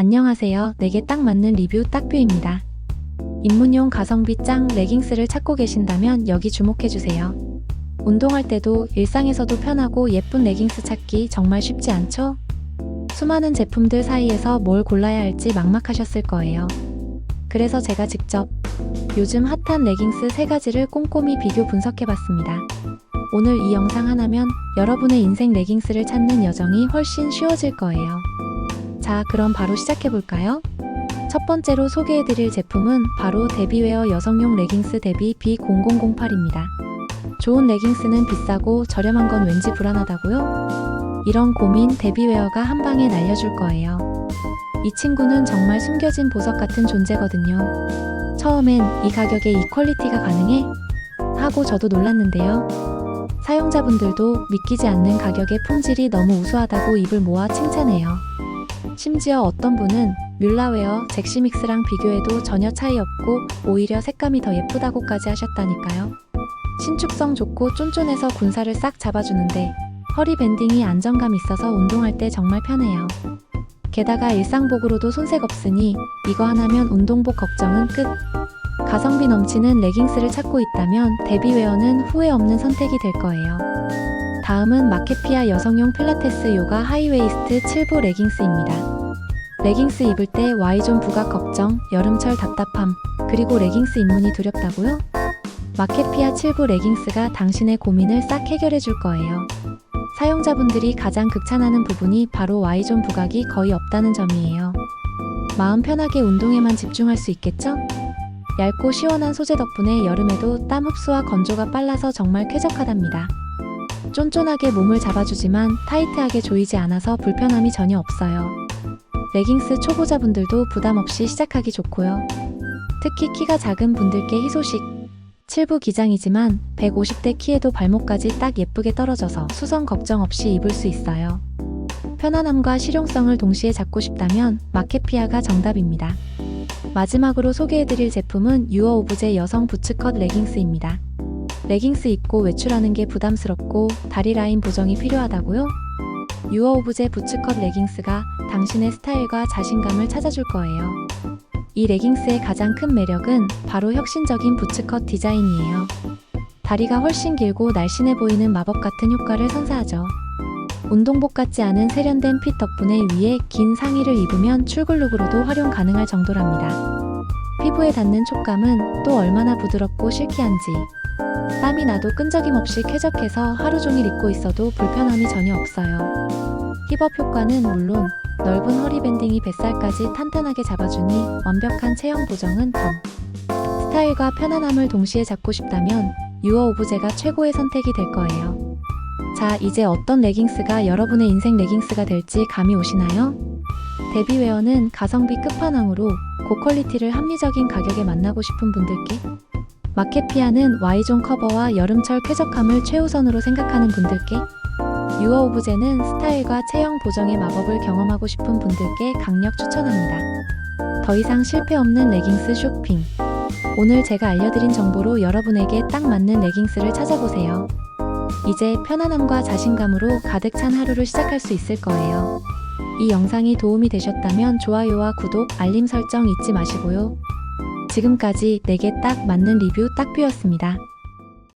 안녕하세요. 내게 딱 맞는 리뷰 딱뷰입니다. 입문용 가성비 짱 레깅스를 찾고 계신다면 여기 주목해주세요. 운동할 때도 일상에서도 편하고 예쁜 레깅스 찾기 정말 쉽지 않죠? 수많은 제품들 사이에서 뭘 골라야 할지 막막하셨을 거예요. 그래서 제가 직접 요즘 핫한 레깅스 세 가지를 꼼꼼히 비교 분석해봤습니다. 오늘 이 영상 하나면 여러분의 인생 레깅스를 찾는 여정이 훨씬 쉬워질 거예요. 자, 그럼 바로 시작해볼까요? 첫 번째로 소개해드릴 제품은 바로 데비웨어 여성용 레깅스 데비 B0008입니다. 좋은 레깅스는 비싸고 저렴한 건 왠지 불안하다고요? 이런 고민 데비웨어가 한 방에 날려줄 거예요. 이 친구는 정말 숨겨진 보석 같은 존재거든요. 처음엔 이 가격에 이 퀄리티가 가능해? 하고 저도 놀랐는데요. 사용자분들도 믿기지 않는 가격에 품질이 너무 우수하다고 입을 모아 칭찬해요. 심지어 어떤 분은 뮬라웨어 잭시믹스랑 비교해도 전혀 차이 없고 오히려 색감이 더 예쁘다고까지 하셨다니까요. 신축성 좋고 쫀쫀해서 군살을 싹 잡아주는데 허리 밴딩이 안정감 있어서 운동할 때 정말 편해요. 게다가 일상복으로도 손색 없으니 이거 하나면 운동복 걱정은 끝. 가성비 넘치는 레깅스를 찾고 있다면 데비웨어는 후회 없는 선택이 될 거예요. 다음은 마케피아 여성용 필라테스 요가 하이웨이스트 7부 레깅스입니다. 레깅스 입을 때 Y존 부각 걱정, 여름철 답답함, 그리고 레깅스 입문이 두렵다고요? 마케피아 7부 레깅스가 당신의 고민을 싹 해결해 줄 거예요. 사용자분들이 가장 극찬하는 부분이 바로 Y존 부각이 거의 없다는 점이에요. 마음 편하게 운동에만 집중할 수 있겠죠? 얇고 시원한 소재 덕분에 여름에도 땀 흡수와 건조가 빨라서 정말 쾌적하답니다. 쫀쫀하게 몸을 잡아주지만 타이트하게 조이지 않아서 불편함이 전혀 없어요. 레깅스 초보자분들도 부담 없이 시작하기 좋고요. 특히 키가 작은 분들께 희소식. 7부 기장이지만 150대 키에도 발목까지 딱 예쁘게 떨어져서 수선 걱정 없이 입을 수 있어요. 편안함과 실용성을 동시에 잡고 싶다면 마케피아가 정답입니다. 마지막으로 소개해드릴 제품은 유어 오브제 여성 부츠컷 레깅스입니다. 레깅스 입고 외출하는 게 부담스럽고 다리 라인 보정이 필요하다고요? 유어 오브제 부츠컷 레깅스가 당신의 스타일과 자신감을 찾아줄 거예요. 이 레깅스의 가장 큰 매력은 바로 혁신적인 부츠컷 디자인이에요. 다리가 훨씬 길고 날씬해 보이는 마법 같은 효과를 선사하죠. 운동복 같지 않은 세련된 핏 덕분에 위에 긴 상의를 입으면 출근룩으로도 활용 가능할 정도랍니다. 피부에 닿는 촉감은 또 얼마나 부드럽고 실키한지. 땀이 나도 끈적임 없이 쾌적해서 하루 종일 입고 있어도 불편함이 전혀 없어요. 힙업 효과는 물론 넓은 허리 밴딩이 뱃살까지 탄탄하게 잡아주니 완벽한 체형 보정은 덤. 스타일과 편안함을 동시에 잡고 싶다면 유어 오브제가 최고의 선택이 될 거예요. 자, 이제 어떤 레깅스가 여러분의 인생 레깅스가 될지 감이 오시나요? 데비웨어는 가성비 끝판왕으로 고퀄리티를 합리적인 가격에 만나고 싶은 분들께 마케피아는 Y존 커버와 여름철 쾌적함을 최우선으로 생각하는 분들께 유어 오브제는 스타일과 체형 보정의 마법을 경험하고 싶은 분들께 강력 추천합니다. 더 이상 실패 없는 레깅스 쇼핑. 오늘 제가 알려드린 정보로 여러분에게 딱 맞는 레깅스를 찾아보세요. 이제 편안함과 자신감으로 가득 찬 하루를 시작할 수 있을 거예요. 이 영상이 도움이 되셨다면 좋아요와 구독, 알림 설정 잊지 마시고요. 지금까지 내게 딱 맞는 리뷰 딱뷰였습니다.